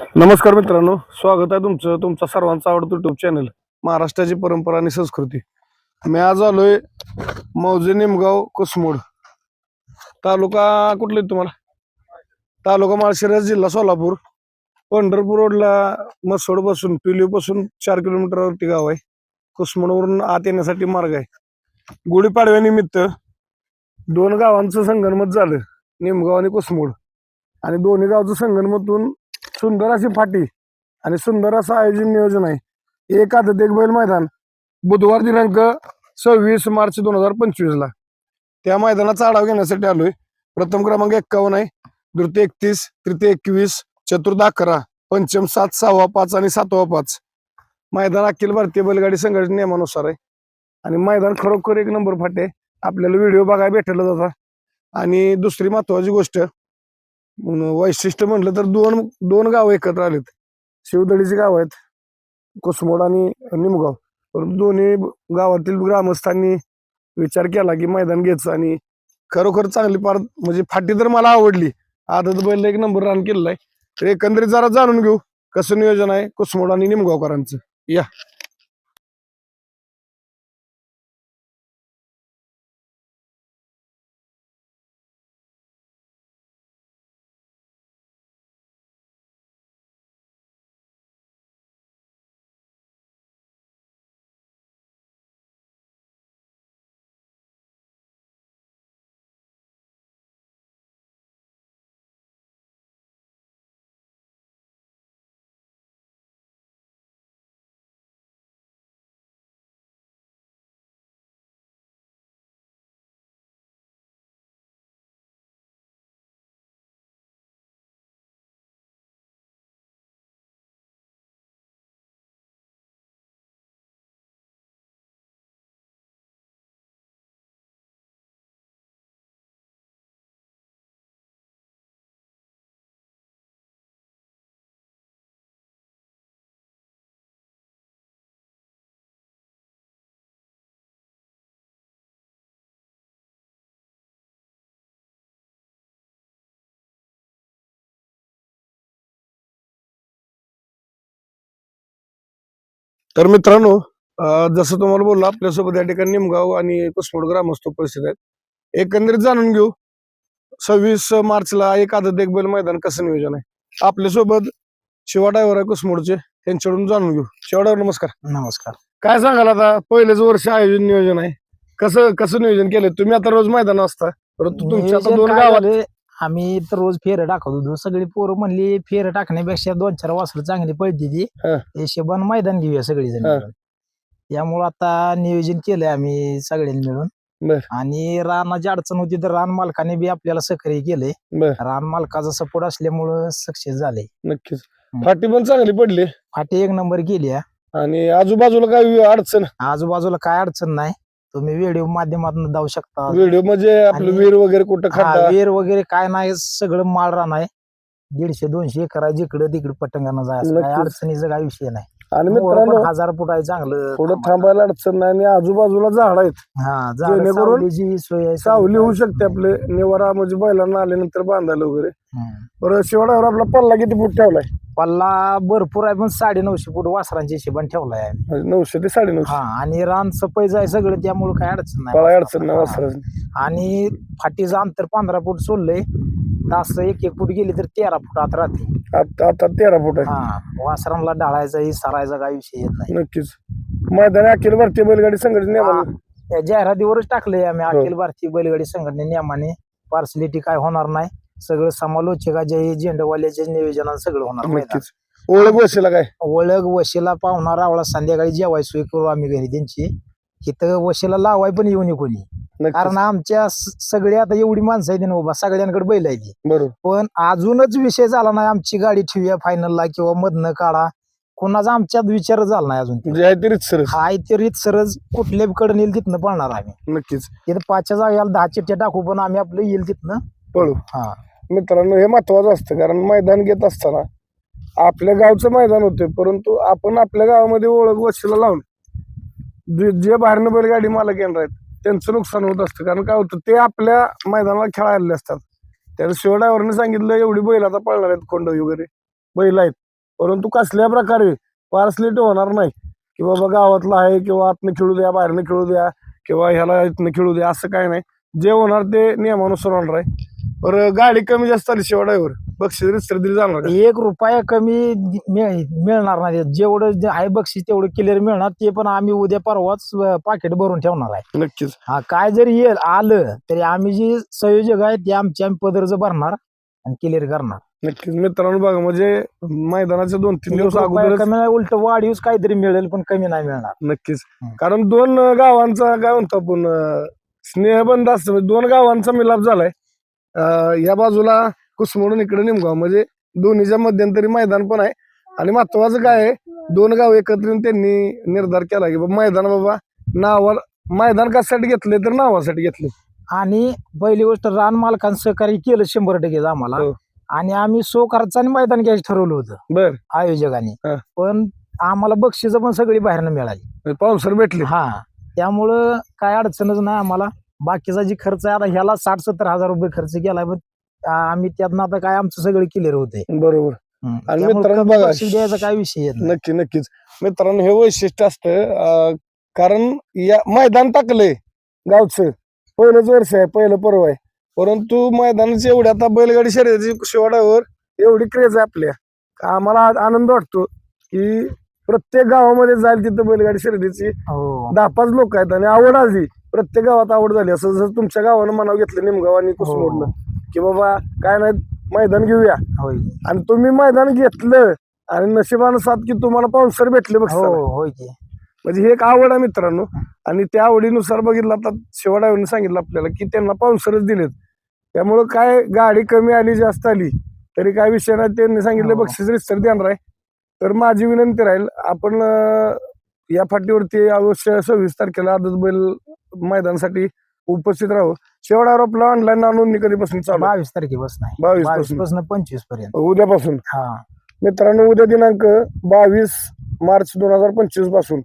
नमस्कार मित्रांनो स्वागत आहे तुमचं तुमचा सर्वांचा आवडतं युट्यूब चॅनल महाराष्ट्राची परंपरा आणि संस्कृती. मी आज आलोय मौजे निमगाव कुसमोड. तालुका कुठले तुम्हाला? तालुका माळशिरस जिल्हा सोलापूर. पंढरपूर रोडला मसोडपासून पिलीवपासून चार किलोमीटरवरती गाव आहे. कुसमोडवरून आत येण्यासाठी मार्ग आहे. गुढीपाडव्यानिमित्त दोन गावांचं संगणमत झालं निमगाव आणि कुसमोड. आणि दोन्ही गावचं संगणमतून सुंदर अशी फाटी आणि सुंदर असं आयोजन नियोजन आहे. एक आदत एक बैल मैदान. बुधवार दिनांक सव्वीस मार्च दोन हजार पंचवीस ला. त्या मैदानाचा आढावा घेण्यासाठी आलोय. प्रथम क्रमांक एक्कावन्न आहे. द्वितीय एकतीस तृतीय एकवीस चतुर्थ अकरा पंचम सात सहावा पाच आणि सातवा पाच. मैदान अखिल भारतीय बैलगाडी संघटने नियमानुसार आहे. आणि मैदान खरोखर एक नंबर फाटे आहे. आपल्याला व्हिडिओ बघायला भेटला जाता आणि दुसरी महत्वाची गोष्ट वैशिष्ट्य म्हटलं तर दोन दोन गाव एकत्र आलेत. शिवदळीची गाव आहेत कुसमोड आणि निमगाव. परंतु दोन्ही गावातील ग्रामस्थांनी विचार केला की मैदान घ्यायचं आणि खरोखर चांगली पार म्हणजे फाटी तर मला आवडली. आदत बैल एक नंबर रान केलेला आहे. तर एकंदरीत जरा जाणून घेऊ कसं नियोजन आहे कुसमोड आणि निमगावकरांचं. या. तर मित्रांनो जसं तुम्हाला बोललो आपल्यासोबत या ठिकाणी निमगाव आणि कुसमोड ग्रामस्थ उपस्थित आहेत. एकंदरीत जाणून घेऊ सव्वीस मार्चला एक आदत एक बैल मैदान कसं नियोजन आहे? आपल्यासोबत शिवा ड्रायव्हर आहे कुसमोडचे त्यांच्याकडून जाणून घेऊ. शिवा ड्रायव्हर नमस्कार. नमस्कार. काय सांगाल आता? पहिलेच वर्ष आयोजन नियोजन आहे. कसं कसं नियोजन केलं तुम्ही आता रोज मैदान असता परंतु तुमच्या दोन गावात आम्ही तर रोज फेर टाकत होतो. सगळी पोरं म्हणली फेर टाकण्यापेक्षा दोन चार वासरं चांगली पळती ती. हा. हिशोबान मैदान घेऊया सगळी जण हा. त्यामुळं आता नियोजन केलंय आम्ही सगळ्यांनी मिळून. बर. आणि रानाची अडचण होती तर रान मालकाने बी आपल्याला सक्रिय केलंय. बर. रान मालकाचा सपोर्ट असल्यामुळं सक्सेस झाले नक्कीच. हम्म. फाटी पण चांगली पडली. फाटी एक नंबर गेली. आणि आजूबाजूला काही अडचण? आजूबाजूला काय अडचण नाही. तुम्ही व्हिडिओ माध्यमातून जाऊ शकता. व्हिडिओ म्हणजे आपलं आणि- वीर वगैरे कुठं हा, खड्डा? विहीर वगैरे काय नाही सगळं माळ रान आहे. दीडशे दोनशे एकर आहे जिकडं तिकडे पटंगाना जायचं काय नक्कीच. अडचणीचा काय विषय नाही. आणि मित्रांनो हजार फूट आहे चांगलं थोडं थांबायला. अडचण नाही आणि आजूबाजूला झाड आहेत हा झाडं, जेणेकरून सावलीची सोय आहे सावली. होऊ शकते आपले निवारा म्हणजे बैलांना आल्यानंतर बांधायला वगैरे हम्म. बरं शेवटावर आपला पल्ला किती फूट ठेवलाय पल्ला भरपूर आहे पण साडे नऊशे फूट वासरांच्या हिशेबाने ठेवलाय आम्ही. म्हणजे नऊशे ते साडे नऊशे हा आणि रान सफाई आहे सगळं त्यामुळे काय अडचण नाही अडचण नाही. वासराची आणि फाटीचं अंतर पंधरा फूट सोडलंय तास एक एक फूट गेली तर तेरा फूट आत राहते. आता आता तेरा फूट आहे. हा वासरांना डाळायचा सरायचा काय विषय येत नाही. नक्कीच. मैदानी अखिल भारतीय बैलगाडी संघटने हा. जाहिरातीवरच टाकलंय आम्ही हो. अखिल भारतीय बैलगाडी संघटने नियमाने पार्सलिटी काय होणार नाही. सगळं समालोचकाच्या झेंडवाल्याच्या नियोजनात सगळं होणार मैदान. नक्कीच. ओळख बसेला काय? ओळख वशीला पाहुणा रावळा संध्याकाळी जेवाय सोय करू आम्ही घरी त्यांची. इथं वशीला लावाय पण येऊ नये कोणी. कारण आमच्या स- सगळे आता एवढी माणसं आहेत ना बाबा सगळ्यांकडे बैल आहे ती बरोबर. पण अजूनच विषय झाला नाही आमची गाडी ठेवूया फायनलला किंवा मधनं काढा. कोणाचा आमच्यात विचार झाला नाही अजून म्हणजे आहे तरीच सर हाय तरी सरच कुठल्या कडे नेईल तिथनं पळणार आम्ही. नक्कीच. तिथं पाचच्या जागेला दहा चिठ्ठ्या टाकू पण आम्ही आपलं येईल तिथनं. पळू. हा. मित्रांनो हे महत्वाचं असतं कारण मैदान घेत असताना आपल्या गावचं मैदान होते परंतु आपण आपल्या गावामध्ये ओळख वशीला लावून जे जे बाहेरनं बैलगाडी मालक येणार आहेत त्यांचं नुकसान होत असतं. कारण काय होतं ते आपल्या मैदानाला खेळायला आलेले असतात. त्याला शिव ड्रायव्हरने सांगितलं एवढी बैल आता पळणार आहेत कोंड वगैरे. बैल आहेत. परंतु कसल्या प्रकारे पार्सलेट होणार नाही. की बाबा गावातला आहे किंवा आतनं खेळू द्या बाहेरनं खेळू द्या किंवा ह्याला इथनं खेळू द्या असं काय नाही. जे होणार ते नियमानुसार होणार आहे. बरं गाडी कमी जास्त आली शेवटावर बक्षीस रिस्तर दिली जाणार. का? एक रुपया कमी मिळ- मिळणार नाही. जेवढं जे आहे बक्षीस तेवढं क्लिअर मिळणार. ते पण आम्ही उद्या परवाच पाकिट भरून ठेवणार आहे. नक्कीच. हा काय जरी येईल आलं तरी आम्ही जे संयोजक आहे ते आमचे आम्ही पदरच भरणार आणि क्लिअर करणार. नक्कीच. मित्रांनो बघा म्हणजे मैदानाचे दोन तीन दिवस रुपया अगोदरच कमी नाही उलट वाढीवच काहीतरी मिळेल पण कमी नाही मिळणार. नक्कीच. हम्म. कारण दोन गावांचा काय म्हणतो आपण अं, स्नेहबंध असतं. म्हणजे दोन गावांचा मिलाप झालाय. या बाजूला कुसमोडून इकडे निमगाव. म्हणजे दोन्हीच्या मध्यंतरी मैदान पण आहे. आणि महत्वाचं काय आहे? दोन गाव एकत्र येऊन त्यांनी निर्धार केला की बाबा मैदान बाबा नावा मैदान कशासाठी घेतले तर नावासाठी घेतले आणि पहिली गोष्ट रान मालकांनी सहकार्य केलं शंभर टक्के आम्हाला. हो. आणि आम्ही सो खर्चाने मैदान घ्यायचं ठरवलं होतं. बर. आयोजकांनी. पण आम्हाला बक्षीस पण सगळी बाहेरनं मिळाली. पावसर भेटले. हा. त्यामुळं काय अडचणच नाही आम्हाला. बाकीचा जी खर्च आहे आता ह्याला साठ सत्तर हजार रुपये खर्च केलाय पण आम्ही त्यातनं आता काय आमचं सगळं क्लिअर होते बरोबर. आणि मित्रांनो बघा, द्यायचा काय विषय येत नाही. नक्की नक्कीच. मित्रांनो हे वैशिष्ट्य असतं अं, कारण या मैदान टाकलंय गावचं. पहिलंच वर्ष आहे पहिलं पर्व आहे. परंतु मैदानाची एवढी आता बैलगाडी शर्यतीची शेवटावर एवढी क्रेज आहे आपल्या. का आम्हाला आज आनंद वाटतो की प्रत्येक गावामध्ये जाईल तिथं बैलगाडी शर्यतीची हो. दहा पाच लोक आहेत आणि आवड आली. प्रत्येक गावात आवड झाली. असं जसं तुमच्या गावानं मनाव घेतलं निमगाव आणि हो. की बाबा काय नाही मैदान घेऊया. होय. आणि तुम्ही मैदान घेतलं आणि नशिबानं साथ की तुम्हाला पाऊसर भेटले बघ हो होय की. म्हणजे ही एक आवड आहे मित्रांनो. आणि त्या आवडीनुसार बघितलं आता शेवट आईने सांगितलं आपल्याला की त्यांना पाऊसरच दिलेत. त्यामुळं काय गाडी कमी आली जास्त आली तरी काय विषय नाही. त्यांनी सांगितलं. बक्षीस रिस्तर देणार आहे. तर माझी विनंती राहील आपण या फाटीवरती अवश्य सव्वीस तारखेला आदत बैल मैदानासाठी उपस्थित राहू. शेवटावर आपला ऑनलाईन नोंदणी कधीपासून चालू? आहे? बावीस तारखेपासून आहे. बावीस बावीसपासून. पासून पंचवीसपर्यंत. उद्यापासून. हा. मित्रांनो उद्या दिनांक बावीस मार्च दोन हजार पंचवीसपासून.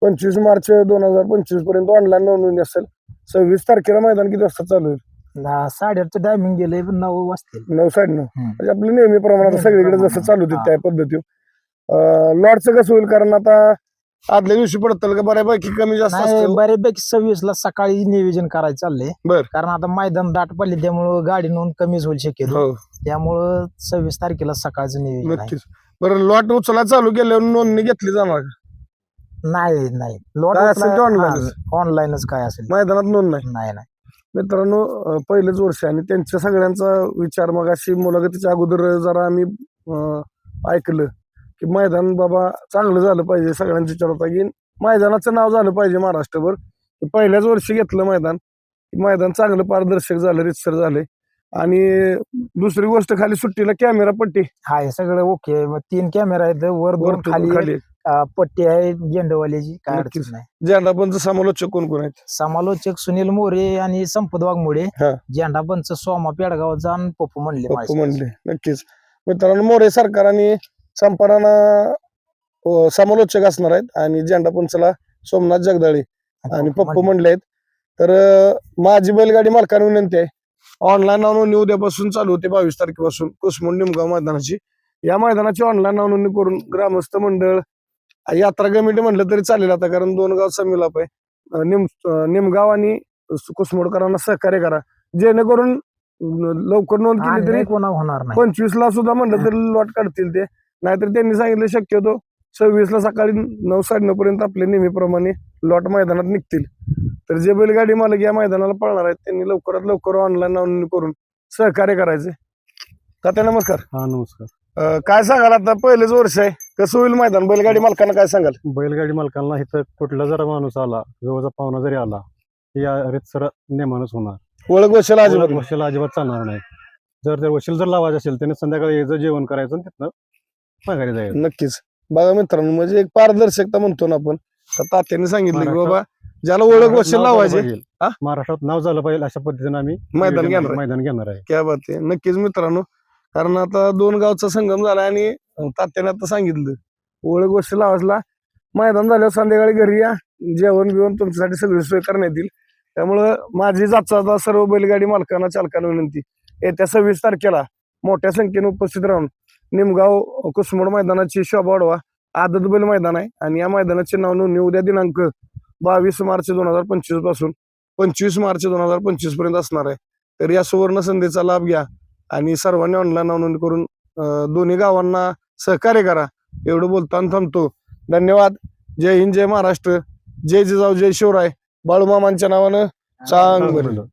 पंचवीस मार्च दोन हजार पंचवीसपर्यंत ऑनलाईन नोंदणी असेल. सव्वीस तारखेला मैदान किती वाजता चालू होईल? दहा- साडेआठचं टायमिंग गेलंय पण नऊ वाजतील. नऊ साडे नऊ. हम्म. म्हणजे आपलं नेहमीप्रमाणे आता सगळीकडे जसं चालू होते. त्या पद्धतीवर. लॉटचं कसं होईल? कारण आता आदल्या दिवशी पडतं का बऱ्यापैकी कमी जास्त नाही असतं बऱ्यापैकी सव्वीस ला सकाळी नियोजन करायचं चाललंय. बर. कारण आता मैदान दाट पडले त्यामुळं गाडी नोंद कमीच होईल शक्यतो. हो. त्यामुळं सव्वीस तारखेला सकाळचं नियोजन आहे. नक्कीच. बरं लॉट उचला चालू केल्यावर नोंदणी घेतली जाणार का? नाही नाही. काय असेल ते online च. ऑनलाईनच काय असेल मैदानात नोंद नाही? नाही नाही. मित्रांनो अं, पहिलेच वर्ष आहे आणि त्यांच्या सगळ्यांचा विचार मग अशी मुलाखतीच्या अगोदर जरा आम्ही अं, ऐकलं. की मैदान बाबा चांगलं झालं पाहिजे सगळ्यांचा विचार होता की मैदानाचं नाव झालं पाहिजे महाराष्ट्रभर. की पहिल्याच वर्षी घेतलं मैदान. मैदान चांगलं पारदर्शक झालं रितसर झाले. आणि दुसरी गोष्ट खाली सुट्टीला कॅमेरा पट्टी. हा हे सगळं ओके मग तीन कॅमेरा आहेत वर दोन वरतून खाली खाली. अं, पट्टी आहे झेंडवाल्याची काय नक्कीच. अडचण नाही. झेंडा पंच समालोचक कोण कोण आहेत? समालोचक सुनील मोरे आणि संपत वाघमोडे. हा. झेंडा पंच सोमा पेडगावचा आणि पप्पू म्हणले पप्पू म्हणले नक्कीच. मित्रांनो मोरे सरकार अं, समालोचक असणार आहेत आणि झेंडा पंचला सोमनाथ जगदाळे आणि पप्पू म्हणले आहेत. तर माझी बैलगाडी मालकांना विनंती आहे. ऑनलाईन नोंदणी उद्यापासून चालू होते बावीस तारखेपासून कुसमुंड निमगाव मैदानाची. या मैदानाची ऑनलाईन नोंदणी करून ग्रामस्थ मंडळ यात्रा कमिटी म्हणलं तरी चालेल आता कारण दोन गावचा मिलाप आहे. निम निमगाव आणि कुसमोडकरांना सहकार्य करा. जेणेकरून लवकर नोंद केली तरी कोणा होणार पंचवीस ला सुद्धा म्हणलं तरी लॉट काढतील ते. नाहीतर त्यांनी सांगितलं शक्यतो सव्वीस ला सकाळी नऊ साडेनऊ पर्यंत आपले नेहमीप्रमाणे लॉट मैदानात निघतील. तर जे बैलगाडी मालक या मैदानाला पळणार आहेत त्यांनी लवकरात लवकर ऑनलाईन नोंदणी करून सहकार्य करायचे. तात्या नमस्कार. हा नमस्कार. अं, काय सांगाल आता? पहिलेच वर्ष आहे. कसं होईल मैदान? बैलगाडी मालकांना काय सांगाल? बैलगाडी मालकांना इथं कुठला जरा माणूस आला जवळचा पाहुणा जरी आला या रितसर नेमानच होणार. ओळख वशील अजिबात नाही. वशील अजिबात चालणार नाही. जर ते वशील जर लावायचं असेल त्याने संध्याकाळी यायचं जेवण करायचं आणि तिथनं माघारी जायचं नक्कीच. बघा मित्रांनो म्हणजे एक पारदर्शकता म्हणतो ना आपण. तर तात्याने सांगितलं की बाबा ज्याला ओळख झालं लावायचे. हा? महाराष्ट्रात नाव झालं पाहिजे अशा पद्धतीने आम्ही मैदान घेणार आहे. मैदान घेणार आहे. क्या बात आहे. नक्कीच मित्रांनो कारण आता दोन गावचा संगम झाला आणि तात्याने आता सांगितलं ओळख गोष्ट लावासला मैदान झाल्यावर संध्याकाळी घरी या. जेवण बिवण तुमच्यासाठी सगळी सोय करण्यात येईल. त्यामुळं माझी जाता सर्व बैलगाडी मालकांना चालकांना विनंती. येत्या सव्वीस तारखेला मोठ्या संख्येने उपस्थित राहून निमगाव कुसमोड मैदानाची शोभा वाढवा. आदत बैल मैदान आहे. आणि या मैदानाचे नाव नोंदणी उद्या दिनांक बावीस मार्च दोन हजार पंचवीसपासून पंचवीस मार्च दोन हजार पंचवीसपर्यंत असणार आहे. तर या सुवर्ण संधीचा लाभ घ्या आणि सर्वांनी ऑनलाईन नोंदणी करून दोन्ही गावांना सहकार्य करा. एवढं बोलताना थांबतो. धन्यवाद. जय हिंद जय महाराष्ट्र. जय जिजाऊ जय शिवराय. बाळूमामांच्या नावानं चांगलं.